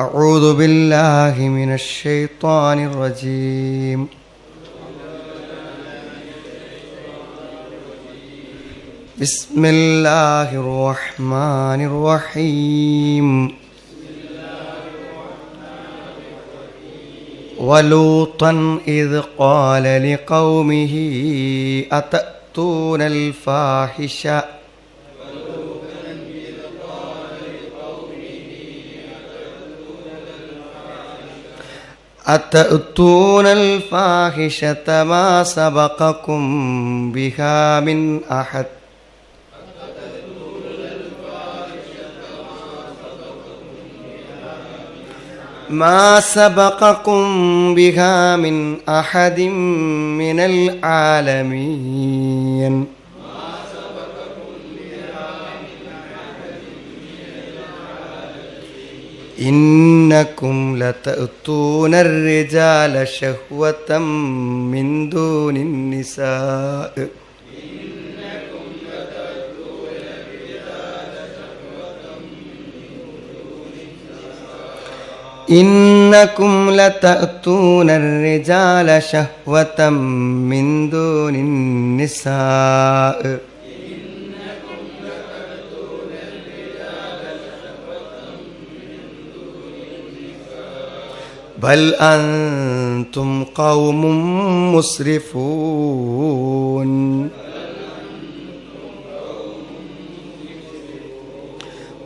أعوذ بالله من الشيطان الرجيم. بسم الله الرحمن الرحيم. ولوطا إذ قال لقومه أتأتون الفاحشة؟ أتأتون الفاحشة ما سبقكم بها من أحد؟ ما سبقكم بها من أحد من العالمين. إنكم لتأتون الرجال شهوة من دون النساء إنكم لتأتون الرجال شهوة من دون النساء بل أنتم قوم مسرفون.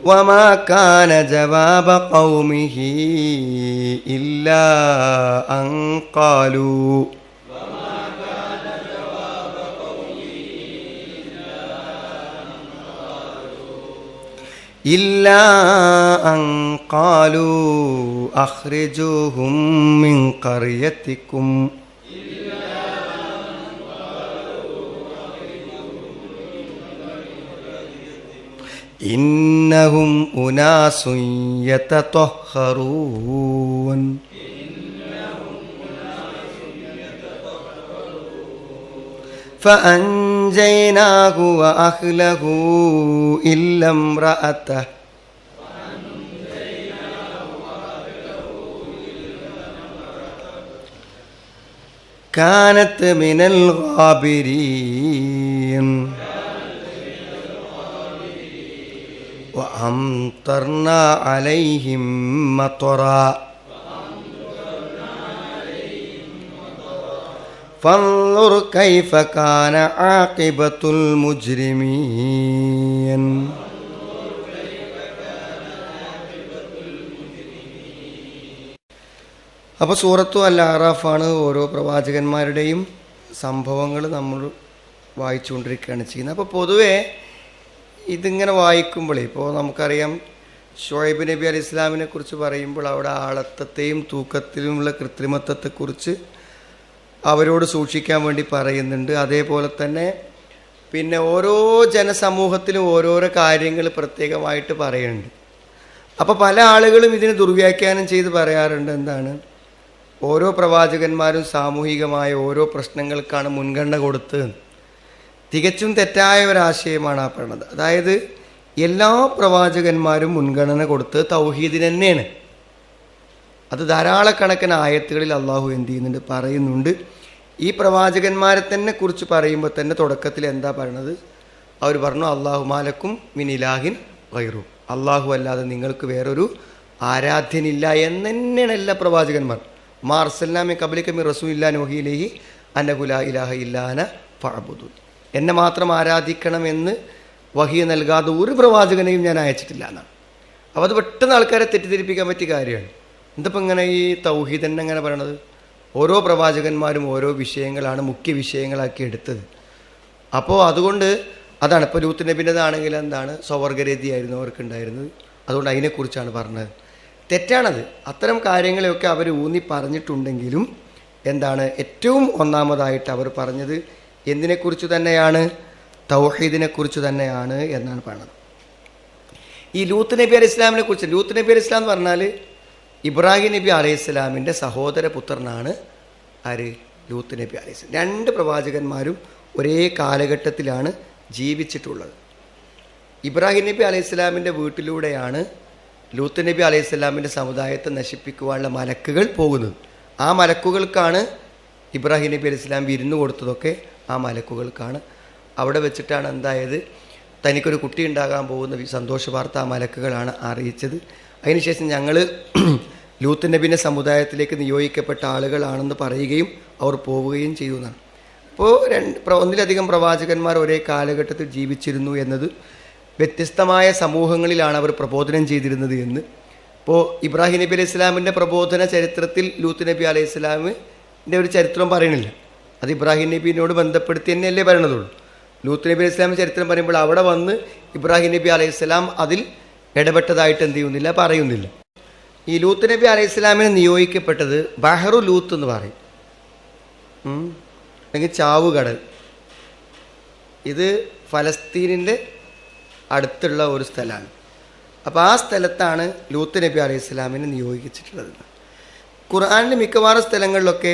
وما كان جواب قومه إلا أن قالوا إلا أن قالوا أخرجوهم من قريتكم. إنهم أناس يتطهرون. فأنجيناه وأهله إلا امرأته. كانت من الغابرين. وأمطرنا عليهم مطرا. فانظر كيف كان عاقبة المجرمين അപ്പോൾ സൂറത്തു അൽ ആറാഫാണ് ഓരോ പ്രവാചകന്മാരുടെയും സംഭവങ്ങൾ നമ്മൾ വായിച്ചുകൊണ്ടിരിക്കുകയാണ് ചെയ്യുന്നത് അപ്പോൾ പൊതുവേ ഇതിങ്ങനെ വായിക്കുമ്പോഴേ ഇപ്പോൾ നമുക്കറിയാം ഷുഹൈബ് നബി അലി ഇസ്ലാമിനെ കുറിച്ച് പറയുമ്പോൾ അവിടെ ആളത്തത്തെയും തൂക്കത്തിലുമുള്ള കൃത്രിമത്വത്തെക്കുറിച്ച് അവരോട് സൂക്ഷിക്കാൻ വേണ്ടി പറയുന്നുണ്ട്. അതേപോലെ തന്നെ പിന്നെ ഓരോ ജനസമൂഹത്തിലും ഓരോരോ കാര്യങ്ങൾ പ്രത്യേകമായിട്ട് പറയുന്നുണ്ട്. അപ്പോൾ പല ആളുകളും ഇതിന് ദുർവ്യാഖ്യാനം ചെയ്ത് പറയാറുണ്ട് എന്താണ്? ഓരോ പ്രവാചകന്മാരും സാമൂഹികമായ ഓരോ പ്രശ്നങ്ങൾക്കാണ് മുൻഗണന കൊടുത്ത് തികച്ചും തെറ്റായ ഒരാശയമാണ് ആ പറഞ്ഞത്. അതായത് എല്ലാ പ്രവാചകന്മാരും മുൻഗണന കൊടുത്ത് തൗഹീദിന് തന്നെയാണ് അത് ധാരാളക്കണക്കിന് ആയത്തുകളിൽ അള്ളാഹു എന്ത് ചെയ്യുന്നുണ്ട് പറയുന്നുണ്ട്. ഈ പ്രവാചകന്മാരെ തന്നെ കുറിച്ച് പറയുമ്പോൾ തന്നെ തുടക്കത്തിൽ എന്താ പറയണത്? അവർ പറഞ്ഞു അള്ളാഹു മാലക്കും മിനിലാഹിൻ വൈറു അള്ളാഹു അല്ലാതെ നിങ്ങൾക്ക് വേറൊരു ആരാധ്യനില്ല എന്ന് തന്നെയാണ് എല്ലാ പ്രവാചകന്മാർ. മാർസല്ലാമി കബലിക്കമി റസൂ ഇല്ലാ നോഹിയിലേഹി അന്നഹുല ഇലാഹ ഇല്ലാന ഫഅബുദു. എന്നെ മാത്രം ആരാധിക്കണമെന്ന് വഹി നൽകാതെ ഒരു പ്രവാചകനെയും ഞാൻ അയച്ചിട്ടില്ല എന്നാണ്. അപ്പോൾ അത് പെട്ടെന്ന് ആൾക്കാരെ തെറ്റിദ്ധരിപ്പിക്കാൻ പറ്റിയ കാര്യമാണ്. എന്തപ്പോൾ ഇങ്ങനെ ഈ തൗഹീദ് തന്നെ അങ്ങനെ പറയണത്? ഓരോ പ്രവാചകന്മാരും ഓരോ വിഷയങ്ങളാണ് മുഖ്യ വിഷയങ്ങളാക്കി എടുത്തത്. അപ്പോൾ അതുകൊണ്ട് അതാണ്. ഇപ്പോൾ ലൂത്ത് നബിന്റെതാണെങ്കിൽ എന്താണ്? സ്വവർഗരതിയായിരുന്നു അവർക്ക് ഉണ്ടായിരുന്നത് അതുകൊണ്ട് അതിനെക്കുറിച്ചാണ് പറഞ്ഞത്. തെറ്റാണത്. അത്തരം കാര്യങ്ങളെയൊക്കെ അവർ ഊന്നി പറഞ്ഞിട്ടുണ്ടെങ്കിലും എന്താണ്? ഏറ്റവും ഒന്നാമതായിട്ട് അവർ പറഞ്ഞത് എന്തിനെക്കുറിച്ച് തന്നെയാണ്? തൗഹീദിനെക്കുറിച്ച് തന്നെയാണ് എന്നാണ് പറഞ്ഞത്. ഈ ലൂത്ത് നബി അലി ഇസ്ലാമിനെ കുറിച്ച് ലൂത്ത് നബി അലി ഇസ്ലാം എന്ന് പറഞ്ഞാൽ ഇബ്രാഹിം നബി അലൈഹി ഇസ്ലാമിന്റെ സഹോദര പുത്രനാണ് ആര്? ലൂത്ത് നബി അലൈഹി സ്വലാം. രണ്ട് പ്രവാചകന്മാരും ഒരേ കാലഘട്ടത്തിലാണ് ജീവിച്ചിട്ടുള്ളത്. ഇബ്രാഹിം നബി അലൈഹി ഇസ്ലാമിന്റെ വീട്ടിലൂടെയാണ് ലൂത്ത് നബി അലൈഹി സ്വലാമിന്റെ സമുദായത്തെ നശിപ്പിക്കുവാനുള്ള മലക്കുകൾ പോകുന്നത്. ആ മലക്കുകൾക്കാണ് ഇബ്രാഹിം നബി അലൈഹി സ്വലാം വിരുന്ന് കൊടുത്തതൊക്കെ ആ മലക്കുകൾക്കാണ്. അവിടെ വെച്ചിട്ടാണ് എന്തായത്? തനിക്കൊരു കുട്ടി ഉണ്ടാകാൻ പോകുന്ന സന്തോഷ വാർത്ത ആ മലക്കുകളാണ് അറിയിച്ചത്. അതിനുശേഷം ഞങ്ങൾ ലൂത്ത് നബിന്റെ സമുദായത്തിലേക്ക് നിയോഗിക്കപ്പെട്ട ആളുകളാണെന്ന് പറയുകയും അവർ പോവുകയും ചെയ്തു എന്നാണ് അപ്പോൾ രണ്ട് ഒന്നിലധികം പ്രവാചകന്മാർ ഒരേ കാലഘട്ടത്തിൽ ജീവിച്ചിരുന്നു എന്നത് വ്യത്യസ്തമായ സമൂഹങ്ങളിലാണ് അവർ പ്രബോധനം ചെയ്തിരുന്നത് എന്ന്. ഇപ്പോൾ ഇബ്രാഹിം നബി അലൈഹി ഇസ്ലാമിന്റെ പ്രബോധന ചരിത്രത്തിൽ ലൂത്ത് നബി അലൈഹി ഇസ്ലാമിന്റെ ഒരു ചരിത്രം പറയണില്ല അത് ഇബ്രാഹിം നബീനോട് ബന്ധപ്പെടുത്തി തന്നെയല്ലേ പറയണതുള്ളൂ. ലൂത്ത് നബി അലൈഹി ചരിത്രം പറയുമ്പോൾ അവിടെ വന്ന് ഇബ്രാഹിം നബി അലൈഹി അതിൽ ഇടപെട്ടതായിട്ട് എന്ത് ചെയ്യുന്നില്ല പറയുന്നില്ല. ഈ ലൂത്ത് നബി അലൈഹി ഇസ്ലാമിന് നിയോഗിക്കപ്പെട്ടത് ബഹറു ലൂത്ത് എന്ന് പറയും. അല്ലെങ്കിൽ ചാവുകടൽ. ഇത് ഫലസ്തീനിന്റെ അടുത്തുള്ള ഒരു സ്ഥലമാണ്. അപ്പോൾ ആ സ്ഥലത്താണ് ലൂത്ത് നബി അലൈഹി ഇസ്ലാമിനെ നിയോഗിച്ചിട്ടുള്ളത്. ഖുർആാനിന്റെ മിക്കവാറും സ്ഥലങ്ങളിലൊക്കെ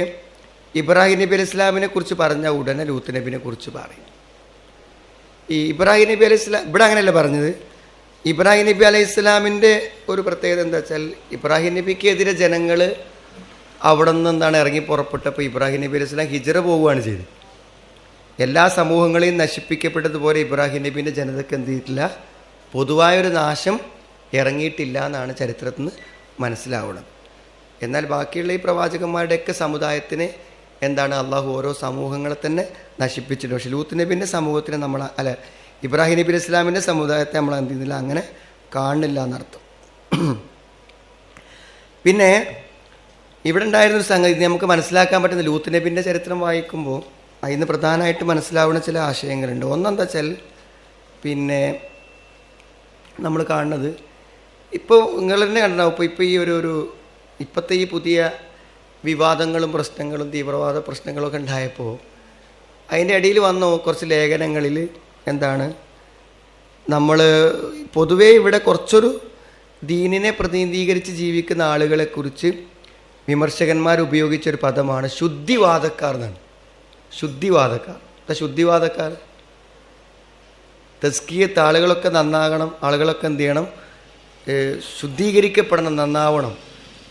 ഇബ്രാഹിം നബി അലൈഹി ഇസ്ലാമിനെ കുറിച്ച് പറഞ്ഞ ഉടനെ ലൂത്ത് നബിനെ കുറിച്ച് പറയും. ഈ ഇബ്രാഹിം നബി അലൈഹി ഇസ്ലാം ഇവിടെ അങ്ങനെയല്ല പറഞ്ഞത്. ഇബ്രാഹിം നബി അലൈഹി ഇസ്ലാമിന്റെ ഒരു പ്രത്യേകത എന്താ വെച്ചാൽ ഇബ്രാഹിം നബിക്കെതിരെ ജനങ്ങൾ അവിടെ നിന്ന് എന്താണ് ഇറങ്ങി പുറപ്പെട്ടപ്പോൾ ഇബ്രാഹിം നബി അലൈഹി സ്വലാം ഹിജറ പോവുകയാണ് ചെയ്തത്. എല്ലാ സമൂഹങ്ങളെയും നശിപ്പിക്കപ്പെട്ടതുപോലെ ഇബ്രാഹിം നബീന്റെ ജനതയ്ക്ക് എന്ത് ചെയ്തിട്ടില്ല? പൊതുവായൊരു നാശം ഇറങ്ങിയിട്ടില്ല എന്നാണ് ചരിത്രത്തിൽ നിന്ന് മനസ്സിലാവുന്നത്. എന്നാൽ ബാക്കിയുള്ള ഈ പ്രവാചകന്മാരുടെയൊക്കെ സമുദായത്തിന് എന്താണ് അള്ളാഹു ഓരോ സമൂഹങ്ങളെ തന്നെ നശിപ്പിച്ചിട്ടുണ്ട്. പക്ഷേ ലൂത്ത് നബീന്റെ സമൂഹത്തിനെ നമ്മൾ അല്ല ഇബ്രാഹിം നബി ഇസ്ലാമിന്റെ സമുദായത്തെ നമ്മൾ എന്ത് ചെയ്യുന്നില്ല? അങ്ങനെ കാണുന്നില്ല എന്നർത്ഥം. പിന്നെ ഇവിടെ ഉണ്ടായിരുന്ന ഒരു സംഗതി നമുക്ക് മനസ്സിലാക്കാൻ പറ്റുന്ന ലൂത്ത് നബിന്റെ ചരിത്രം വായിക്കുമ്പോൾ അതിന് പ്രധാനമായിട്ട് മനസ്സിലാവുന്ന ചില ആശയങ്ങളുണ്ട്. ഒന്നെന്താ വെച്ചാൽ പിന്നെ നമ്മൾ കാണുന്നത് ഇപ്പോൾ നിങ്ങൾ തന്നെ കണ്ടാവും. ഇപ്പോൾ ഇപ്പോൾ ഈ ഒരു ഒരു ഇപ്പോഴത്തെ ഈ പുതിയ വിവാദങ്ങളും പ്രശ്നങ്ങളും തീവ്രവാദ പ്രശ്നങ്ങളൊക്കെ ഉണ്ടായപ്പോൾ അതിന്റെ ഇടയിൽ വന്നു കുറച്ച് ലേഖനങ്ങളിൽ എന്താണ്? നമ്മൾ പൊതുവേ ഇവിടെ കുറച്ചൊരു ദീനിനെ പ്രതിനിധീകരിച്ച് ജീവിക്കുന്ന ആളുകളെക്കുറിച്ച് വിമർശകന്മാർ ഉപയോഗിച്ചൊരു പദമാണ് ശുദ്ധിവാദക്കാർ എന്നാണ്. ശുദ്ധിവാദക്കാർ. എന്താ ശുദ്ധിവാദക്കാർ? തസ്കിയത്ത് ആളുകളൊക്കെ നന്നാകണം ആളുകളൊക്കെ എന്ത് ചെയ്യണം? ശുദ്ധീകരിക്കപ്പെടണം നന്നാവണം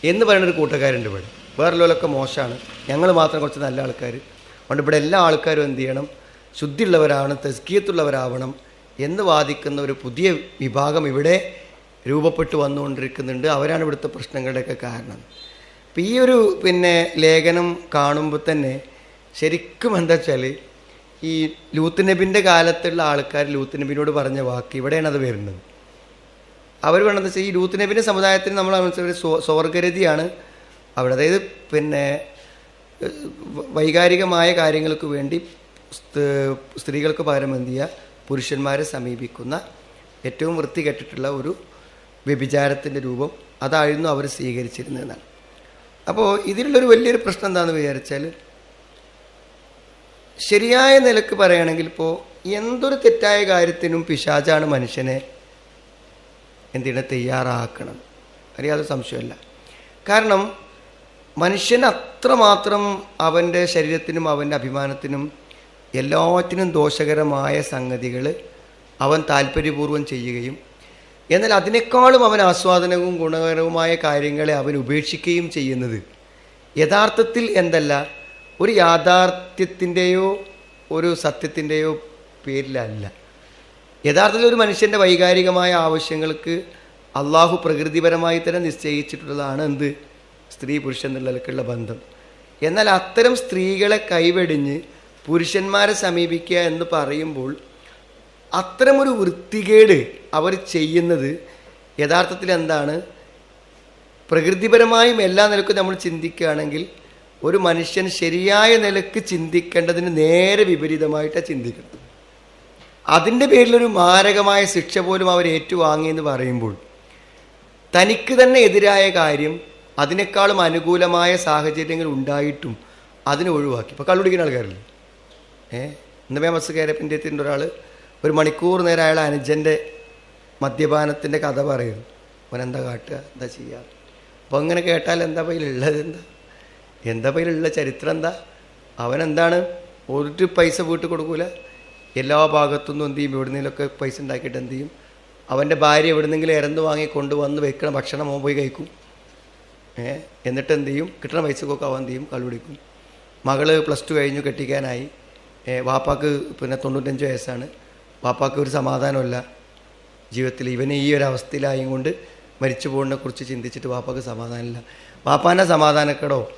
എന്ന് പറയുന്നൊരു കൂട്ടുകാരുണ്ട് ഇവിടെ. വേറെ ലോലൊക്കെ മോശമാണ്. ഞങ്ങൾ മാത്രം കുറച്ച് നല്ല ആൾക്കാർ അതുകൊണ്ട് ഇവിടെ എല്ലാ ആൾക്കാരും എന്ത് ചെയ്യണം? ശുദ്ധിയുള്ളവരാണ് തസ്കീയത്തുള്ളവരാവണം എന്ന് വാദിക്കുന്ന ഒരു പുതിയ വിഭാഗം ഇവിടെ രൂപപ്പെട്ടു വന്നുകൊണ്ടിരിക്കുന്നുണ്ട്. അവരാണ് ഇവിടുത്തെ പ്രശ്നങ്ങളുടെയൊക്കെ കാരണം. അപ്പം ഈ ഒരു പിന്നെ ലേഖനം കാണുമ്പോൾ തന്നെ ശരിക്കും എന്താ വെച്ചാൽ ഈ ലൂത്ത് നബിന്റെ കാലത്തുള്ള ആൾക്കാർ ലൂത്ത് നബിനോട് പറഞ്ഞ വാക്ക് ഇവിടെയാണ് അത് വരുന്നത്. അവർ വേണമെന്ന് വെച്ചാൽ ഈ ലൂത്ത് നബിന്റെ സമുദായത്തിന് നമ്മൾ സ്വ സ്വർഗരതിയാണ് അവിടെ അതായത് പിന്നെ വൈകാരികമായ കാര്യങ്ങൾക്ക് വേണ്ടി സ്ത്രീകൾക്ക് പകരം എന്ത് ചെയ്യുക? പുരുഷന്മാരെ സമീപിക്കുന്ന ഏറ്റവും വൃത്തികെട്ടിട്ടുള്ള ഒരു വ്യഭിചാരത്തിന്റെ രൂപം അതായിരുന്നു അവർ സ്വീകരിച്ചിരുന്നതെന്നാണ്. അപ്പോൾ ഇതിലുള്ളൊരു വലിയൊരു പ്രശ്നം എന്താണെന്ന് വിചാരിച്ചാൽ ശരിയായ നിലയ്ക്ക് പറയുകയാണെങ്കിൽ ഇപ്പോൾ എന്തൊരു തെറ്റായ കാര്യത്തിനും പിശാചാണ് മനുഷ്യനെ എന്തിനെ തയ്യാറാക്കണം. അറിയാതെ സംശയമല്ല കാരണം മനുഷ്യൻ അത്രമാത്രം അവന്റെ ശരീരത്തിനും അവന്റെ അഭിമാനത്തിനും എല്ലാറ്റിനും ദോഷകരമായ സംഗതികൾ അവൻ താല്പര്യപൂർവം ചെയ്യുകയും എന്നാൽ അതിനേക്കാളും അവൻ ആസ്വാദനവും ഗുണകരവുമായ കാര്യങ്ങളെ അവൻ ഉപേക്ഷിക്കുകയും ചെയ്യുന്നത് യഥാർത്ഥത്തിൽ എന്തല്ല ഒരു യാഥാർത്ഥ്യത്തിന്റെയോ ഒരു സത്യത്തിന്റെയോ പേരിലല്ല. യഥാർത്ഥത്തിൽ ഒരു മനുഷ്യന്റെ വൈകാരികമായ ആവശ്യങ്ങൾക്ക് അള്ളാഹു പ്രകൃതിപരമായി തന്നെ നിശ്ചയിച്ചിട്ടുള്ളതാണ് എന്ത്? സ്ത്രീ പുരുഷൻ എന്നുള്ളതിലേക്കുള്ള ബന്ധം. എന്നാൽ അത്തരം സ്ത്രീകളെ കൈവെടിഞ്ഞ് പുരുഷന്മാരെ സമീപിക്കുക എന്ന് പറയുമ്പോൾ അത്തരമൊരു വൃത്തികേട് അവർ ചെയ്യുന്നത് യഥാർത്ഥത്തിൽ എന്താണ്? പ്രകൃതിപരമായും എല്ലാ നിലക്കും നമ്മൾ ചിന്തിക്കുകയാണെങ്കിൽ ഒരു മനുഷ്യൻ ശരിയായ നിലയ്ക്ക് ചിന്തിക്കേണ്ടതിന് നേരെ വിപരീതമായിട്ടാണ് ചിന്തിക്കുന്നത്. അതിന്റെ പേരിലൊരു മാരകമായ ശിക്ഷ പോലും അവർ ഏറ്റുവാങ്ങിയെന്ന് പറയുമ്പോൾ തനിക്ക് തന്നെ എതിരായ കാര്യം അതിനേക്കാളും അനുകൂലമായ സാഹചര്യങ്ങൾ ഉണ്ടായിട്ടും അതിനെ ഒഴിവാക്കി. ഇപ്പോൾ കള്ളുടിക്കുന്ന ആൾക്കാരില്ലേ? ഏ? ഇന്ന് മസ് ബസ് കയറപ്പിന്റെ എത്തിന്റെ ഒരാൾ ഒരു മണിക്കൂർ നേരം അയാൾ അനുജന്റെ മദ്യപാനത്തിന്റെ കഥ പറയും അവനെന്താ കാട്ടുക? എന്താ ചെയ്യുക അപ്പോൾ അങ്ങനെ കേട്ടാൽ എന്താ പയ്യിലുള്ളത്? എന്താ? എന്താ പയ്യിലുള്ള ചരിത്രം എന്താ? അവനെന്താണ് ഒരു പൈസ വീട്ടിൽ കൊടുക്കൂല. എല്ലാ ഭാഗത്തുനിന്നും എന്ത് ചെയ്യും? എവിടുന്നേലൊക്കെ പൈസ ഉണ്ടാക്കിയിട്ട് എന്ത് ചെയ്യും? അവന്റെ ഭാര്യ എവിടുന്നെങ്കിലും ഇറന്ന് വാങ്ങി കൊണ്ടുവന്ന് വെക്കണ ഭക്ഷണം അവൻ പോയി കഴിക്കും. ഏ? എന്നിട്ട് എന്ത് ചെയ്യും? കിട്ടണ പൈസക്കൊക്കെ അവൻ എന്ത് ചെയ്യും? കള്ളുപിടിക്കും മകൾ പ്ലസ് ടു കഴിഞ്ഞു കെട്ടിക്കാനായി. വാപ്പാക്ക് പിന്നെ തൊണ്ണൂറ്റഞ്ച് വയസ്സാണ്. വാപ്പാക്ക് ഒരു സമാധാനമല്ല ജീവിതത്തിൽ ഇവന് ഈ ഒരു അവസ്ഥയിലായും കൊണ്ട് മരിച്ചു പോകുന്നതിനെ കുറിച്ച് ചിന്തിച്ചിട്ട് വാപ്പാക്ക് സമാധാനമില്ല. വാപ്പാന്റെ സമാധാനക്കേടോ?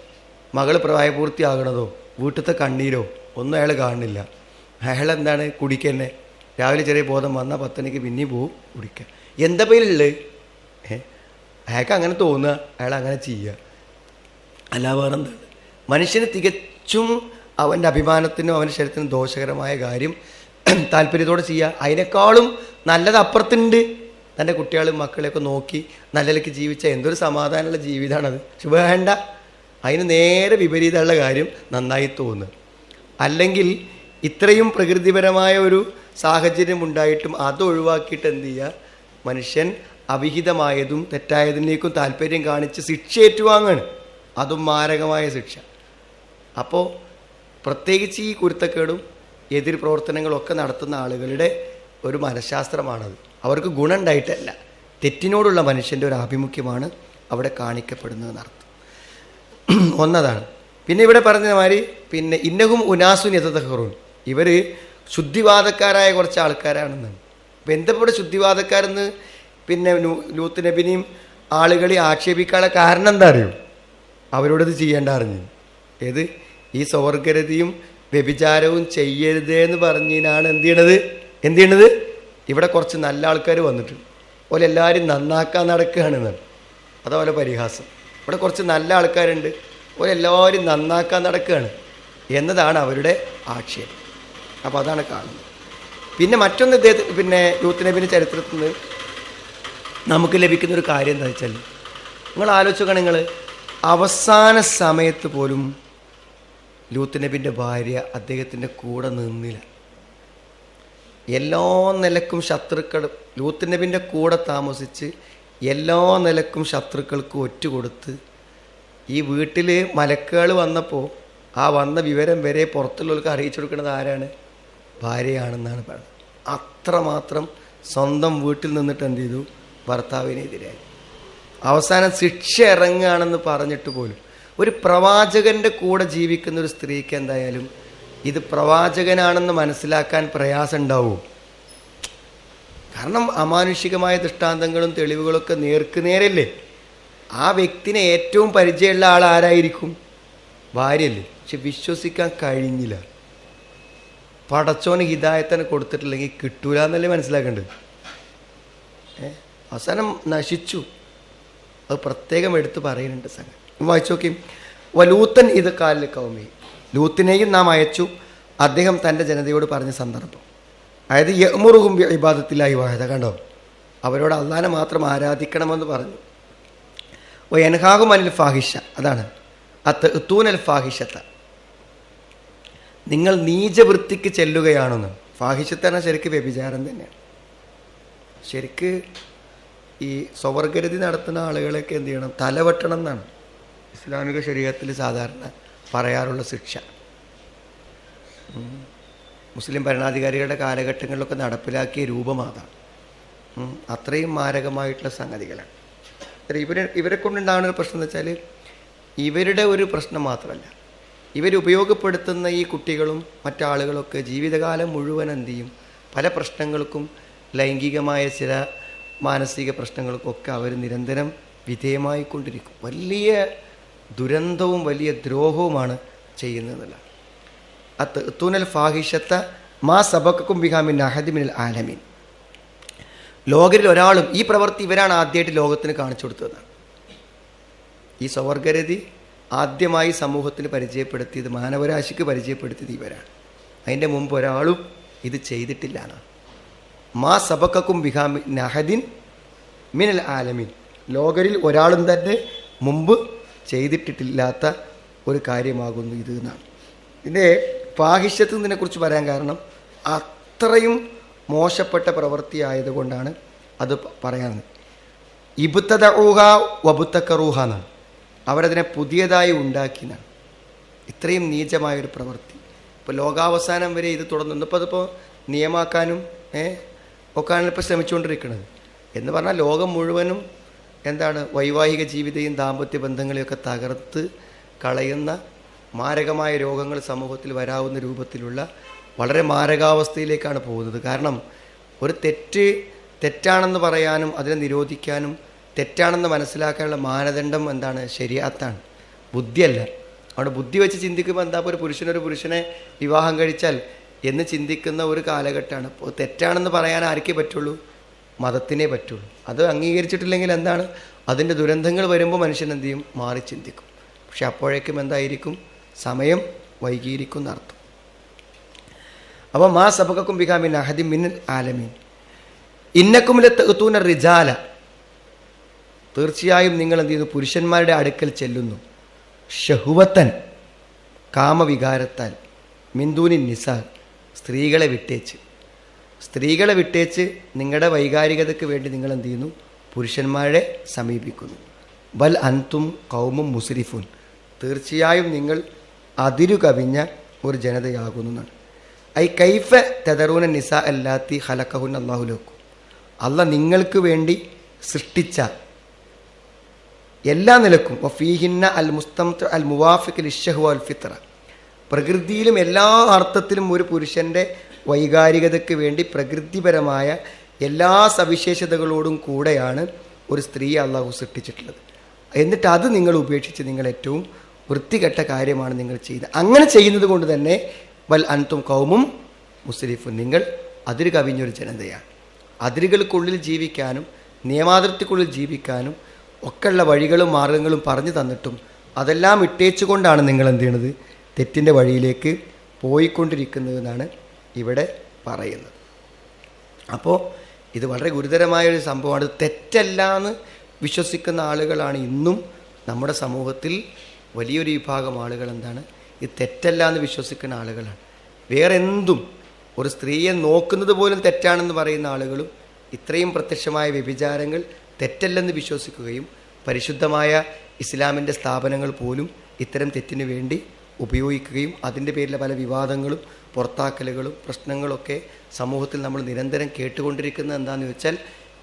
മകൾ പ്രായപൂർത്തിയാകണതോ? വീട്ടിലത്തെ കണ്ണീരോ? ഒന്നും അയാൾ കാണുന്നില്ല. അയാൾ എന്താണ്? കുടിക്കന്നെ രാവിലെ ചെറിയ ബോധം വന്നാൽ പത്തനിക്ക് പിന്നെയും പോവും കുടിക്കുക എന്താ പേരുള്ളത് അയാൾക്ക് അങ്ങനെ തോന്നുക. അയാൾ അങ്ങനെ ചെയ്യുക. അല്ല വേറെ എന്താണ് മനുഷ്യന് തികച്ചും അവന്റെ അഭിമാനത്തിനും അവന്റെ ശരീരത്തിനും ദോഷകരമായ കാര്യം താല്പര്യത്തോടെ ചെയ്യുക. അതിനേക്കാളും നല്ലത് അപ്പുറത്തുണ്ട് തന്റെ കുട്ടികളും മക്കളെയൊക്കെ നോക്കി നല്ലതിലേക്ക് ജീവിച്ച എന്തൊരു സമാധാനമുള്ള ജീവിതമാണത്. പക്ഷെ അതിന് നേരെ വിപരീതമുള്ള കാര്യം നന്നായി തോന്നുക. അല്ലെങ്കിൽ ഇത്രയും പ്രകൃതിപരമായ ഒരു സാഹചര്യം ഉണ്ടായിട്ടും അത് ഒഴിവാക്കിയിട്ട് എന്ത് ചെയ്യുക? മനുഷ്യൻ അവിഹിതമായതും തെറ്റായതിനേക്കും താല്പര്യം കാണിച്ച് ശിക്ഷ ഏറ്റുവാങ്ങാണ് അതും മാരകമായ ശിക്ഷ. അപ്പോൾ പ്രത്യേകിച്ച് ഈ കുരുത്തക്കേടും എതിർ പ്രവർത്തനങ്ങളൊക്കെ നടത്തുന്ന ആളുകളുടെ ഒരു മനഃശാസ്ത്രമാണത്. അവർക്ക് ഗുണമുണ്ടായിട്ടല്ല. തെറ്റിനോടുള്ള മനുഷ്യന്റെ ഒരു ആഭിമുഖ്യമാണ് അവിടെ കാണിക്കപ്പെടുന്നത് നടത്തും ഒന്നതാണ്. പിന്നെ ഇവിടെ പറഞ്ഞ മാതിരി പിന്നെ ഇന്നഹും ഉനാസുൻ യഥതഹറുൻ ഇവർ ശുദ്ധിവാദക്കാരായ കുറച്ച് ആൾക്കാരാണെന്നാണ് അപ്പം എന്താ ഇവിടെ ശുദ്ധിവാദക്കാരെന്ന് പിന്നെ ലൂത്ത് നബിനെയും ആളുകളെ ആക്ഷേപിക്കാനുള്ള കാരണം എന്താ അറിയും? അവരോടത് ചെയ്യേണ്ട അറിഞ്ഞു ഏത്? ഈ സ്വർഗരതിയും വ്യഭിചാരവും ചെയ്യരുതേ എന്ന് പറഞ്ഞതിനാണ് എന്ത് ചെയ്യണത്? എന്ത് ചെയ്യണത്? ഇവിടെ കുറച്ച് നല്ല ആൾക്കാർ വന്നിട്ടുണ്ട് അതുപോലെ എല്ലാവരും നന്നാക്കാൻ നടക്കുകയാണെന്നാണ് അതുപോലെ പരിഹാസം. ഇവിടെ കുറച്ച് നല്ല ആൾക്കാരുണ്ട്. അതുപോലെ എല്ലാവരും നന്നാക്കാൻ നടക്കുകയാണ് എന്നതാണ് അവരുടെ ആക്ഷേപം. അപ്പോൾ അതാണ് കാണുന്നത്. പിന്നെ മറ്റൊന്ന് ഇദ്ദേഹത്തിന് പിന്നെ യൂത്ത് നബിന്റെ ചരിത്രത്തിൽ നിന്ന് നമുക്ക് ലഭിക്കുന്ന ഒരു കാര്യം എന്താ വെച്ചാൽ നിങ്ങൾ ആലോചിച്ചു നിങ്ങൾ അവസാന സമയത്ത് പോലും ലൂത്ത് നബിന്റെ ഭാര്യ അദ്ദേഹത്തിന്റെ കൂടെ നിന്നില്ല. എല്ലാ നിലക്കും ശത്രുക്കൾ ലൂത്ത് നബിന്റെ കൂടെ താമസിച്ച് എല്ലാ നിലക്കും ശത്രുക്കൾക്ക് ഒറ്റ ഒറ്റുകൊടുത്ത് ഈ വീട്ടിൽ മലക്കുകൾ വന്നപ്പോൾ ആ വന്ന വിവരം വരെ പുറത്തുള്ളവർക്ക് അറിയിച്ചു കൊടുക്കുന്നത് ആരാണ്? ഭാര്യയാണെന്നാണ് പറയുന്നത് അത്രമാത്രം സ്വന്തം വീട്ടിൽ നിന്നിട്ട് എന്ത് ചെയ്തു? ഭർത്താവിനെതിരായി. അവസാനം ശിക്ഷ ഇറങ്ങുകയാണെന്ന് പറഞ്ഞിട്ട് പോലും ഒരു പ്രവാചകന്റെ കൂടെ ജീവിക്കുന്ന ഒരു സ്ത്രീക്ക് എന്തായാലും ഇത് പ്രവാചകനാണെന്ന് മനസ്സിലാക്കാൻ പ്രയാസം ഉണ്ടാവും കാരണം അമാനുഷികമായ ദൃഷ്ടാന്തങ്ങളും തെളിവുകളൊക്കെ നേർക്ക് നേരല്ലേ? ആ വ്യക്തിനെ ഏറ്റവും പരിചയമുള്ള ആൾ ആരായിരിക്കും? ഭാര്യയല്ലേ? പക്ഷെ വിശ്വസിക്കാൻ കഴിഞ്ഞില്ല. പടച്ചോന് ഹിതായത്തനെ കൊടുത്തിട്ടില്ലെങ്കിൽ കിട്ടൂല എന്നല്ലേ മനസ്സിലാക്കേണ്ടത്? അവസാനം നശിച്ചു. അത് പ്രത്യേകം എടുത്തു പറയുന്നുണ്ട് സംഘം വായിച്ചു നോക്കി. വലൂത്തൻ ഇത് കാലിൽ കൗമി. ലൂത്തിനെയും നാം അയച്ചു. അദ്ദേഹം തന്റെ ജനതയോട് പറഞ്ഞ സന്ദർഭം. അതായത് യമുറുകും വിഭാഗത്തിലായി വായത കണ്ടോ? അവരോട് അള്ളാനെ മാത്രം ആരാധിക്കണമെന്ന് പറഞ്ഞു. ഓ എൻഹാകും അനിൽ ഫാഹിഷ. അതാണ്. അത്ത് തൂനൽ ഫാഹിഷത്ത. നിങ്ങൾ നീചവൃത്തിക്ക് ചെല്ലുകയാണെന്ന്. ഫാഹിഷത്തന ശരിക്ക് വ്യഭിചാരം തന്നെയാണ്. ശരിക്ക് ഈ സ്വവർഗരതി നടത്തുന്ന ആളുകളെയൊക്കെ എന്ത് ചെയ്യണം? തലവെട്ടണം എന്നാണ്. ഇസ്ലാമിക ശരീരത്തിൽ സാധാരണ പറയാറുള്ള ശിക്ഷ. മുസ്ലിം ഭരണാധികാരികളുടെ കാലഘട്ടങ്ങളിലൊക്കെ നടപ്പിലാക്കിയ രൂപം അതാണ്. അത്രയും മാരകമായിട്ടുള്ള സംഗതികളാണ്. ഇവരെ ഇവരെ കൊണ്ടുണ്ടാകുന്ന ഒരു പ്രശ്നം എന്ന് വെച്ചാൽ ഇവരുടെ ഒരു പ്രശ്നം മാത്രമല്ല. ഇവരുപയോഗപ്പെടുത്തുന്ന ഈ കുട്ടികളും മറ്റാളുകളൊക്കെ ജീവിതകാലം മുഴുവൻ എന്ത് ചെയ്യും? പല പ്രശ്നങ്ങൾക്കും ലൈംഗികമായ ചില മാനസിക പ്രശ്നങ്ങൾക്കൊക്കെ അവർ നിരന്തരം വിധേയമായിക്കൊണ്ടിരിക്കും. വലിയ ദുരന്തവും വലിയ ദ്രോഹവുമാണ് ചെയ്യുന്നതല്ല. അത്തുനൽ ഫാഹിഷത്ത മാ സബക്കും ബിഹാമിൻ അഹദിമിൻ ആലമീൻ. ലോകരിൽ ഒരാളും ഈ പ്രവൃത്തി ഇവരാണ് ആദ്യമായിട്ട് ലോകത്തിന് കാണിച്ചു കൊടുത്തതാണ് ഈ സ്വവർഗരതി ആദ്യമായി സമൂഹത്തിന് പരിചയപ്പെടുത്തിയത് മാനവരാശിക്ക് പരിചയപ്പെടുത്തിയത് ഇവരാണ്. അതിന്റെ മുമ്പ് ഒരാളും ഇത് ചെയ്തിട്ടില്ല എന്നാണ്. മാ സബക്കും ബിഹാമി നഹദിൻ മിനൽ ആലമിൻ. ലോകരിൽ ഒരാളും തന്നെ മുമ്പ് ചെയ്തിട്ടിട്ടില്ലാത്ത ഒരു കാര്യമാകുന്നു ഇത് എന്നാണ്. ഇതിന്റെ പാഹിഷ്യത്ത് ഇതിനെക്കുറിച്ച് പറയാൻ കാരണം അത്രയും മോശപ്പെട്ട പ്രവൃത്തി ആയതുകൊണ്ടാണ് അത് പറയാറുണ്ട്. ഇബുത്തത ഊഹ ഇബുത്തദൂഹ വബുത്തക്കറൂഹ എന്നാണ്. അവരതിനെ പുതിയതായി ഉണ്ടാക്കിയെന്നാണ് ഇത്രയും നീചമായൊരു പ്രവൃത്തി. ഇപ്പോൾ ലോകാവസാനം വരെ ഇത് തുടർന്നു ഇപ്പോൾ അതിപ്പോൾ നിയമാക്കാനും ഏ ഒക്കെയാണ് ഇപ്പോൾ ശ്രമിച്ചുകൊണ്ടിരിക്കുന്നത് എന്ന് പറഞ്ഞാൽ ലോകം മുഴുവനും എന്താണ് വൈവാഹിക ജീവിതയും ദാമ്പത്യ ബന്ധങ്ങളെയൊക്കെ തകർത്ത് കളയുന്ന മാരകമായ രോഗങ്ങൾ സമൂഹത്തിൽ വരാവുന്ന രൂപത്തിലുള്ള വളരെ മാരകാവസ്ഥയിലേക്കാണ് പോകുന്നത്. കാരണം ഒരു തെറ്റ് തെറ്റാണെന്ന് പറയാനും അതിനെ നിരോധിക്കാനും തെറ്റാണെന്ന് മനസ്സിലാക്കാനുള്ള മാനദണ്ഡം എന്താണ്? ശരിയാത്താണ്. ബുദ്ധിയല്ല. അവിടെ ബുദ്ധി വെച്ച് ചിന്തിക്കുമ്പോൾ എന്താ ഒരു പുരുഷനൊരു പുരുഷനെ വിവാഹം കഴിച്ചാൽ എന്ന് ചിന്തിക്കുന്ന ഒരു കാലഘട്ടമാണ്. തെറ്റാണെന്ന് പറയാൻ ആർക്കേ പറ്റുള്ളൂ? മതത്തിനേ പറ്റുള്ളൂ അത് അംഗീകരിച്ചിട്ടില്ലെങ്കിൽ എന്താണ്? അതിന്റെ ദുരന്തങ്ങൾ വരുമ്പോൾ മനുഷ്യൻ എന്ത് ചെയ്യും? മാറി ചിന്തിക്കും. പക്ഷെ അപ്പോഴേക്കും എന്തായിരിക്കും? സമയം വൈകിയിരിക്കും എന്നർത്ഥം. അപ്പോൾ മാ സബക്കും ബിഹാമിൻ അഹദി മിൻ ആലമീൻ. ഇന്നക്കുമിലെ തെത്തൂന റിജാല. തീർച്ചയായും നിങ്ങൾ എന്ത് ചെയ്യുന്നു പുരുഷന്മാരുടെ അടുക്കൽ ചെല്ലുന്നു. ഷഹുവത്തൻ കാമവികാരത്താൽ. മിന്ദൂനി നിസാ സ്ത്രീകളെ വിട്ടേച്ച്. സ്ത്രീകളെ വിട്ടേച്ച് നിങ്ങളുടെ വൈകാരികതയ്ക്ക് വേണ്ടി നിങ്ങൾ എന്ത് ചെയ്യുന്നു? പുരുഷന്മാരെ സമീപിക്കുന്നു. ബൽ അന്തും കൗമും മുസ്രിഫുൻ. തീർച്ചയായും നിങ്ങൾ അതിരു കവിഞ്ഞ ഒരു ജനതയാകുന്നു എന്നാണ്. ഐ കൈഫ തെതറൂന നിസ അല്ലാത്തി ഹലക്കഹുൻ അള്ളാഹുലോക്കും അല്ല നിങ്ങൾക്ക് വേണ്ടി സൃഷ്ടിച്ച എല്ലാ നിലക്കും ഫീഹിന്ന അൽ മുസ്തം അൽ മുവാഫിഖ് ലിഷഹു അൽ ഫിത്ര. പ്രകൃതിയിലും എല്ലാ അർത്ഥത്തിലും ഒരു പുരുഷന്റെ വൈകാരികതയ്ക്ക് വേണ്ടി പ്രകൃതിപരമായ എല്ലാ സവിശേഷതകളോടും കൂടെയാണ് ഒരു സ്ത്രീയെ അള്ളാഹു സൃഷ്ടിച്ചിട്ടുള്ളത്. എന്നിട്ട് അത് നിങ്ങൾ ഉപേക്ഷിച്ച് നിങ്ങൾ ഏറ്റവും വൃത്തികെട്ട കാര്യമാണ് നിങ്ങൾ ചെയ്യുന്നത്. അങ്ങനെ ചെയ്യുന്നത് കൊണ്ട് തന്നെ വൽ അൻതും കൗമും മുസ്ലിഫും നിങ്ങൾ അതിര് കവിഞ്ഞൊരു ജനതയാണ്. അതിരുകൾക്കുള്ളിൽ ജീവിക്കാനും നിയമാതിർത്തിക്കുള്ളിൽ ജീവിക്കാനും ഒക്കെയുള്ള വഴികളും മാർഗങ്ങളും പറഞ്ഞു തന്നിട്ടും അതെല്ലാം ഇട്ടേച്ചുകൊണ്ടാണ് നിങ്ങൾ എന്ത് ചെയ്യണത്? തെറ്റിന്റെ വഴിയിലേക്ക് പോയിക്കൊണ്ടിരിക്കുന്നതെന്നാണ് ഇവിടെ പറയുന്നത്. അപ്പോൾ ഇത് വളരെ ഗുരുതരമായൊരു സംഭവമാണ്. തെറ്റല്ല എന്ന് വിശ്വസിക്കുന്ന ആളുകളാണ് ഇന്നും നമ്മുടെ സമൂഹത്തിൽ വലിയൊരു വിഭാഗം ആളുകൾ എന്താണ്? ഇത് തെറ്റല്ല എന്ന് വിശ്വസിക്കുന്ന ആളുകളാണ്. വേറെ എന്തും ഒരു സ്ത്രീയെ നോക്കുന്നത് പോലും തെറ്റാണെന്ന് പറയുന്ന ആളുകളും ഇത്രയും പ്രത്യക്ഷമായ വ്യഭിചാരങ്ങൾ തെറ്റല്ലെന്ന് വിശ്വസിക്കുകയും പരിശുദ്ധമായ ഇസ്ലാമിന്റെ സ്ഥാപനങ്ങൾ പോലും ഇത്തരം തെറ്റിനു വേണ്ടി ഉപയോഗിക്കുകയും അതിന്റെ പേരിലെ പല വിവാദങ്ങളും പുറത്താക്കലുകളും പ്രശ്നങ്ങളൊക്കെ സമൂഹത്തിൽ നമ്മൾ നിരന്തരം കേട്ടുകൊണ്ടിരിക്കുന്നത് എന്താണെന്ന് വെച്ചാൽ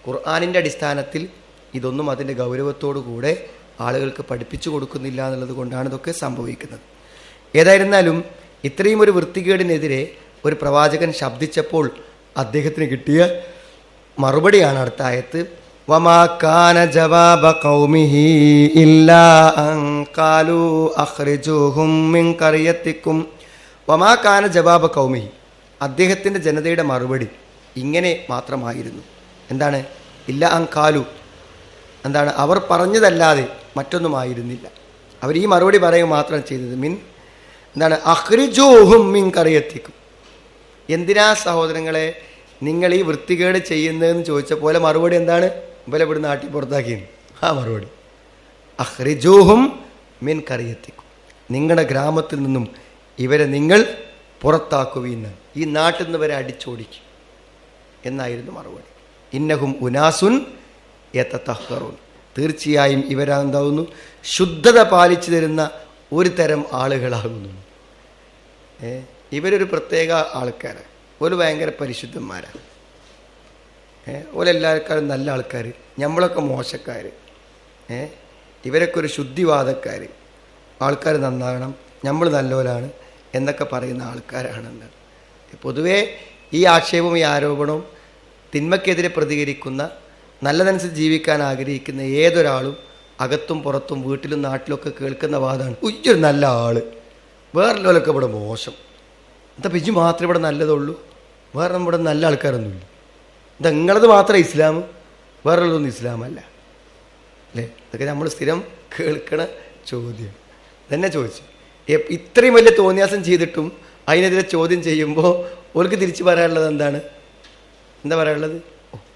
ഖുർആാനിന്റെ അടിസ്ഥാനത്തിൽ ഇതൊന്നും അതിന്റെ ഗൗരവത്തോടു കൂടെ ആളുകൾക്ക് പഠിപ്പിച്ചു കൊടുക്കുന്നില്ല എന്നുള്ളത് കൊണ്ടാണ് ഇതൊക്കെ സംഭവിക്കുന്നത്. ഏതായിരുന്നാലും ഇത്രയും ഒരു വൃത്തികേടിനെതിരെ ഒരു പ്രവാചകൻ ശബ്ദിച്ചപ്പോൾ അദ്ദേഹത്തിന് കിട്ടിയ മറുപടിയാണ് അടുത്ത ആയത്ത് ജവാബ കൗമിഹി അദ്ദേഹത്തിന്റെ ജനതയുടെ മറുപടി ഇങ്ങനെ മാത്രമായിരുന്നു. എന്താണ്? ഇല്ല അൻ ഖാലു. എന്താണ്? അവർ പറഞ്ഞതല്ലാതെ മറ്റൊന്നുമായിരുന്നില്ല. അവർ ഈ മറുപടി പറയുക മാത്രം ചെയ്തത് മിൻ എന്താണ്? അഹ്രിജോഹും മിൻ കറിയെത്തിക്കും എന്തിനാ സഹോദരങ്ങളെ നിങ്ങൾ ഈ വൃത്തികേട് ചെയ്യുന്നതെന്ന് ചോദിച്ച പോലെ മറുപടി എന്താണ്? ഇവലെ ഇവിടെ നാട്ടിൽ പുറത്താക്കി ആ മറുപടി. അഹ്രിജൂഹും മീൻ കറിയെത്തിക്കും നിങ്ങളുടെ ഗ്രാമത്തിൽ നിന്നും ഇവരെ നിങ്ങൾ പുറത്താക്കുവീന്ന് ഈ നാട്ടിൽ നിന്ന് വരെ അടിച്ചോടിക്കും. എന്നായിരുന്നു മറുപടി. ഇന്നഹും ഉനാസുൻ എത്തത്തഹറൂൻ തീർച്ചയായും ഇവരെന്താവുന്നു. ശുദ്ധത പാലിച്ചു തരുന്ന ഒരു തരം ആളുകളാകുന്നു. ഇവരൊരു പ്രത്യേക ആൾക്കാരാണ് ഒരു ഭയങ്കര പരിശുദ്ധന്മാരാണ് ഏ ഓരെല്ലാവർക്കാരും നല്ല ആൾക്കാർ നമ്മളൊക്കെ മോശക്കാർ ഇവരൊക്കെ ഒരു ശുദ്ധിവാദക്കാർ ആൾക്കാർ നന്നാകണം നമ്മൾ നല്ലവരാണ് എന്നൊക്കെ പറയുന്ന ആൾക്കാരാണ് എന്താണ് പൊതുവേ ഈ ആക്ഷേപവും ഈ ആരോപണവും തിന്മക്കെതിരെ പ്രതികരിക്കുന്ന നല്ലതനുസരിച്ച് ജീവിക്കാൻ ആഗ്രഹിക്കുന്ന ഏതൊരാളും അകത്തും പുറത്തും വീട്ടിലും നാട്ടിലൊക്കെ കേൾക്കുന്ന വാദമാണ് ഉയ്യൊരു നല്ല ആൾ. വേറെല്ലോലൊക്കെ ഇവിടെ മോശം. എന്താ പിജു മാത്രമേ ഇവിടെ നല്ലതുള്ളൂ? വേറെ നമ്മുടെ നല്ല ആൾക്കാരൊന്നുമില്ല. നിങ്ങളത് മാത്രമേ ഇസ്ലാം വേറെയുള്ളതൊന്നും ഇസ്ലാമല്ല. അല്ലേ? ഇതൊക്കെ നമ്മൾ സ്ഥിരം കേൾക്കണ ചോദ്യം. തന്നെ ചോദിച്ചു. ഇത്രയും വലിയ തോന്നിയാസം ചെയ്തിട്ടും അതിനെതിരെ ചോദ്യം ചെയ്യുമ്പോൾ ഓർക്ക് തിരിച്ചു പറയാനുള്ളത് എന്താണ്? എന്താ പറയാനുള്ളത്?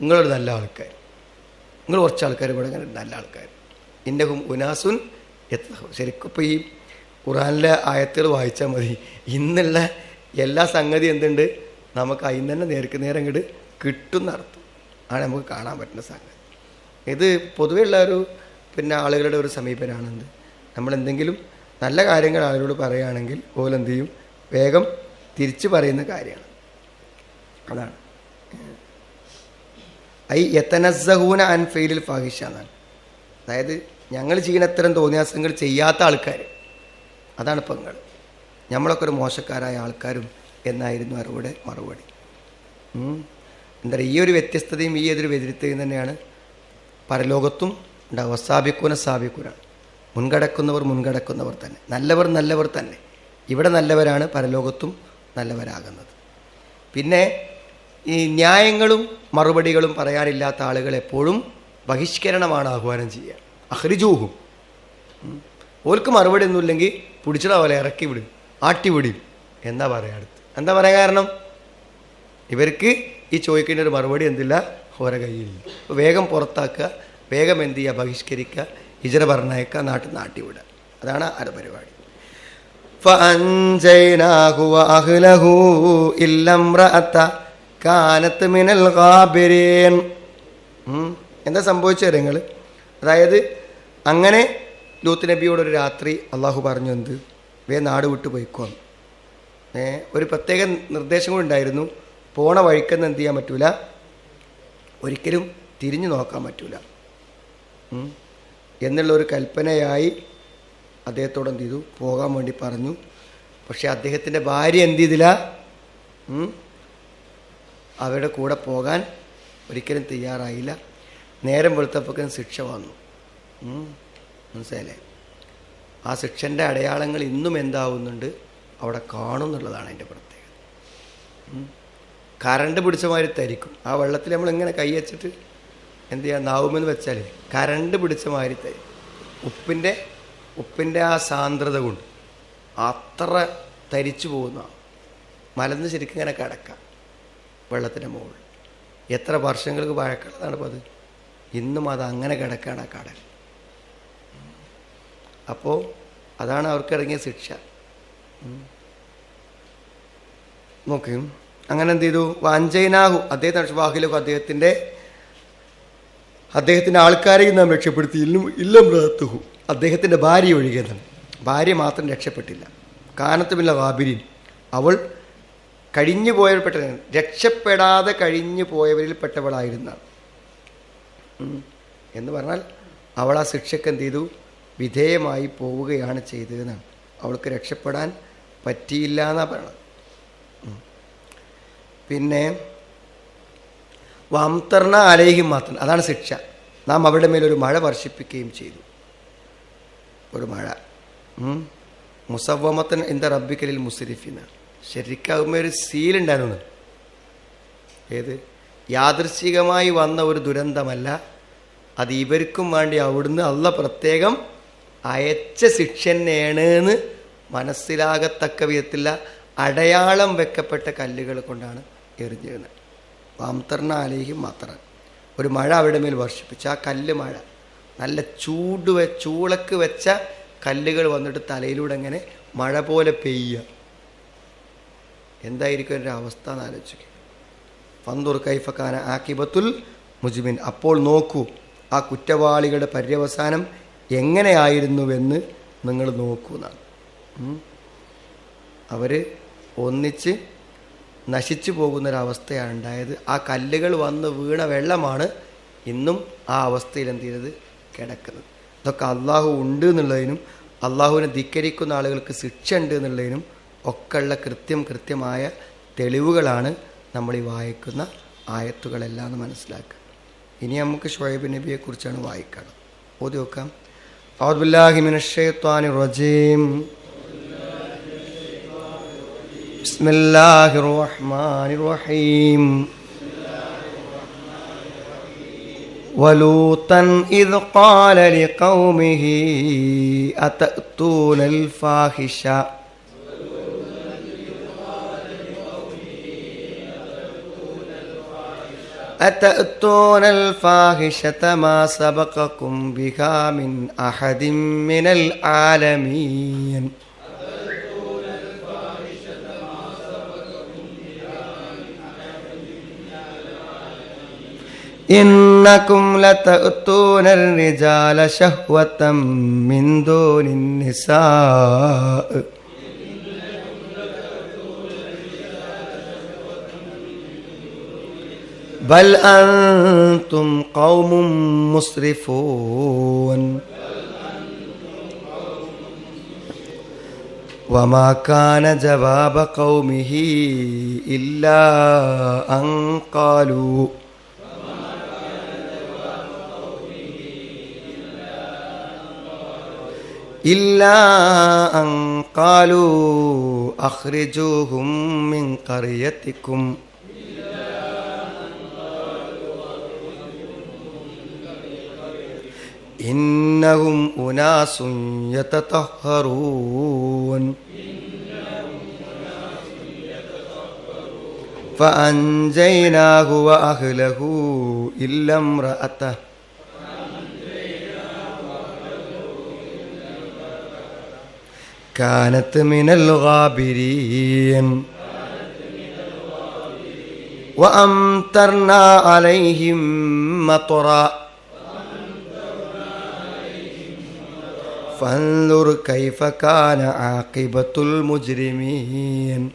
നിങ്ങളൊരു നല്ല ആൾക്കാർ നിങ്ങൾ കുറച്ച് ആൾക്കാർ ഇവിടെ അങ്ങനെ നല്ല ആൾക്കാർ എന്റെ ഉനാസുൻ ശരിക്കും ഇപ്പോൾ ഈ ഖുറാനിലെ ആയത്തുകൾ വായിച്ചാൽ മതി. ഇന്നുള്ള എല്ലാ സംഗതി എന്തുണ്ട്? നമുക്ക് അതിൽ തന്നെ നേർക്ക് നേരം ഇങ്ങോട്ട് കിട്ടുന്ന അർത്ഥം ആണ് നമുക്ക് കാണാൻ പറ്റുന്ന സംഗതി. ഇത് പൊതുവേ ഉള്ള ഒരു പിന്നെ ആളുകളുടെ ഒരു സമീപനമാണെന്ത് നമ്മൾ എന്തെങ്കിലും നല്ല കാര്യങ്ങൾ ആളുകളോട് പറയുകയാണെങ്കിൽ ഓലെന്ത് ചെയ്യും? വേഗം തിരിച്ചു പറയുന്ന കാര്യമാണ്. അതാണ്. ഐ യത്തനസഹൂന അൻ ഫെയിലിൽ ഫാഹിഷ എന്നാണ്. അതായത് ഞങ്ങൾ ചെയ്യുന്ന അത്തരം തോന്നിയാസങ്ങൾ ചെയ്യാത്ത ആൾക്കാർ അതാണ് പെങ്ങൾ. നമ്മളൊക്കെ ഒരു മോശക്കാരായ ആൾക്കാരും എന്നായിരുന്നു അവരുടെ മറുപടി. എന്താ പറയുക ഈ ഒരു വ്യത്യസ്തതയും ഈ ഏതൊരു വ്യതിരിക്തയും തന്നെയാണ് പരലോകത്തും ഉണ്ടാവുക സാബിക്കൂന സാബിക്കൂന. മുൻകടക്കുന്നവർ മുൻകടക്കുന്നവർ തന്നെ. നല്ലവർ നല്ലവർ തന്നെ. ഇവിടെ നല്ലവരാണ് പരലോകത്തും നല്ലവരാകുന്നത്. പിന്നെ ഈ ന്യായങ്ങളും മറുപടികളും പറയാനില്ലാത്ത ആളുകൾ എപ്പോഴും ബഹിഷ്കരണമാണ് ആഹ്വാനം ചെയ്യുക. അഹ്രിജൂഹും ഓർക്ക് മറുപടി ഒന്നുമില്ലെങ്കിൽ പിടിച്ചിട പോലെ ഇറക്കി വിടും ആട്ടി വിടും. എന്താ പറയുക അടുത്ത്. എന്താ പറയാൻ കാരണം? ഇവർക്ക് ഈ ചോദിക്കേണ്ട ഒരു മറുപടി എന്തില്ല? ഓരോ കയ്യിൽ. വേഗം പുറത്താക്കുക വേഗം എന്ത് ചെയ്യുക? ബഹിഷ്കരിക്കുക ഹിജറ പറഞ്ഞയക്കുക നാട്ടിൽ നാട്ടി വിടുക. അതാണ് അര പരിപാടി കാനത്ത് മിനൽ ഗാബിരീൻ എന്താ സംഭവിച്ച നിങ്ങൾ അതായത് അങ്ങനെ ലൂത്ത് നബിയോട് ഒരു രാത്രി അള്ളാഹു പറഞ്ഞു എന്ത്? വേ നാട് വിട്ടു പോയിക്കോണം ഏ ഒരു പ്രത്യേക നിർദ്ദേശം കൂടി ഉണ്ടായിരുന്നു. പോണ വഴിക്കെന്ന് എന്ത് ചെയ്യാൻ പറ്റൂല? ഒരിക്കലും തിരിഞ്ഞു നോക്കാൻ പറ്റൂല. എന്നുള്ള ഒരു കൽപ്പനയായി അദ്ദേഹത്തോട് എന്ത് ചെയ്തു? പോകാൻ വേണ്ടി പറഞ്ഞു. പക്ഷെ അദ്ദേഹത്തിന്റെ ഭാര്യ എന്ത് ചെയ്തില്ല? അവരുടെ കൂടെ പോകാൻ ഒരിക്കലും തയ്യാറായില്ല. നേരം വെളുത്തപ്പോഴേക്കും ശിക്ഷ വന്നു. മനസ്സിലെ ആ ശിക്ഷന്റെ അടയാളങ്ങൾ ഇന്നും എന്താവുന്നുണ്ട്? അവിടെ കാണും എന്നുള്ളതാണ് അതിന്റെ പ്രത്യേകത. കറണ്ട് പിടിച്ച മാതിരി തരിക്കും. ആ വെള്ളത്തിൽ നമ്മൾ എങ്ങനെ കൈ വെച്ചിട്ട് എന്ത് ചെയ്യാൻ നാവുമെന്ന് വെച്ചാൽ കറണ്ട് പിടിച്ച മാതിരി തരും. ഉപ്പിന്റെ ഉപ്പിന്റെ ആ സാന്ദ്രത കൊണ്ട് അത്ര തരിച്ചു പോകുന്ന മലന്ന് ശരിക്കും ഇങ്ങനെ കിടക്കാം വെള്ളത്തിന്റെ മുകളിൽ. എത്ര വർഷങ്ങൾക്ക് പഴക്കുള്ളതാണ് ഇപ്പോൾ അത്. ഇന്നും അത് അങ്ങനെ കിടക്കുകയാണ് ആ കടൽ. അപ്പോൾ അതാണ് അവർക്കിറങ്ങിയ ശിക്ഷ. ഉം. നോക്ക്. അങ്ങനെ എന്ത് ചെയ്തു വാഞ്ചൈനാഹു അദ്ദേഹത്തിന് വാഹിലഹു അദ്ദേഹത്തിന്റെ അദ്ദേഹത്തിന്റെ ആൾക്കാരെയും നാം രക്ഷപ്പെടുത്തി ഇല്ലും ഇല്ലം ബ്രഹത്തുഹു അദ്ദേഹത്തിന്റെ ഭാര്യ ഒഴികെന്നാണ് ഭാര്യ മാത്രം രക്ഷപ്പെട്ടില്ല. കാനത്തുമില്ല വാബിരിൻ. അവൾ കഴിഞ്ഞു പോയപ്പെട്ട രക്ഷപ്പെടാതെ കഴിഞ്ഞു പോയവരിൽ പെട്ടവളായിരുന്നാണ് എന്ന് പറഞ്ഞാൽ അവൾ ആ ശിക്ഷയ്ക്ക് എന്ത് ചെയ്തു വിധേയമായി പോവുകയാണ് ചെയ്തതെന്നാണ്. അവൾക്ക് രക്ഷപ്പെടാൻ പറ്റിയില്ല എന്നാണ് പറയണത്. ഉം. പിന്നെ വംതർണ അലേഹി മാത്രം. അതാണ് ശിക്ഷ. നാം അവരുടെ മേലൊരു മഴ വർഷിപ്പിക്കുകയും ചെയ്തു. ഒരു മഴ. മുസവമത്തൻ എന്താ റബ്ബിക്കലിൽ മുസരിഫിന്. ശരിക്കാകുമ്പോൾ ഒരു സീലുണ്ടായിരുന്നു ഏത്? യാദൃശികമായി വന്ന ഒരു ദുരന്തമല്ല. അത് ഇവർക്കും വേണ്ടി അവിടുന്ന് അല്ല പ്രത്യേകം അയച്ച ശിക്ഷ തന്നെയാണ് മനസ്സിലാകത്തക്ക വിധത്തിലുള്ള അടയാളം വെക്കപ്പെട്ട കല്ലുകൾ കൊണ്ടാണ് എറിഞ്ഞിരുന്നത് വാംതർണ അലേഹി മാത്രൻ ഒരു മഴ അവരുടെ മേൽ വർഷിപ്പിച്ചു ആ കല്ല് മഴ. നല്ല ചൂട് ചൂളക്ക് വെച്ച കല്ലുകൾ വന്നിട്ട് തലയിലൂടെ അങ്ങനെ മഴ പോലെ പെയ്യുക എന്തായിരിക്കും എന്റെ അവസ്ഥ എന്ന് ആലോചിക്കുക പന്തൂർ കൈഫക്കാന ആക്കിബത്തുൽ മുജിമിൻ. അപ്പോൾ നോക്കൂ ആ കുറ്റവാളികളുടെ പര്യവസാനം എങ്ങനെയായിരുന്നുവെന്ന് നിങ്ങൾ നോക്കൂ എന്നാണ്. അവർ ഒന്നിച്ച് നശിച്ചു പോകുന്നൊരവസ്ഥയാണ് ഉണ്ടായത്. ആ കല്ലുകൾ വന്ന് വീണ വെള്ളമാണ് ഇന്നും ആ അവസ്ഥയിൽ എന്ത് ചെയ്തത്? കിടക്കുന്നത്. ഇതൊക്കെ അള്ളാഹു ഉണ്ട് എന്നുള്ളതിനും അള്ളാഹുവിനെ ധിക്കരിക്കുന്ന ആളുകൾക്ക് ശിക്ഷ ഉണ്ട് എന്നുള്ളതിനും ഒക്കെയുള്ള കൃത്യം കൃത്യമായ തെളിവുകളാണ് നമ്മൾ ഈ വായിക്കുന്ന ആയത്തുകളെല്ലാം എന്ന് മനസ്സിലാക്കുക. ഇനി നമുക്ക് ഷുഹൈബ് നബിയെക്കുറിച്ചാണ് വായിക്കണം. ഓതി നോക്കാം. ഔദ്ബില്ലാഹിമിനഷേത്വാനി റജീം. بسم الله الرحمن الرحيم. ولوطا إذ قال لقومه أتأتون الفاحشة؟ أتأتون الفاحشة ما سبقكم بها من أحد من العالمين؟ إنكم لتأتون الرجال شهوة من دون النساء. بل أنتم قوم مسرفون. وما كان جواب قومه إلا أن قالوا إلا أن قالوا أخرجوهم من قريتكم إنهم أناس يتطهرون فأنجيناه وأهله إلا امرأته كانت من الغابرين وأمطرنا عليهم مطرًا فانظر كيف كان عاقبة المجرمين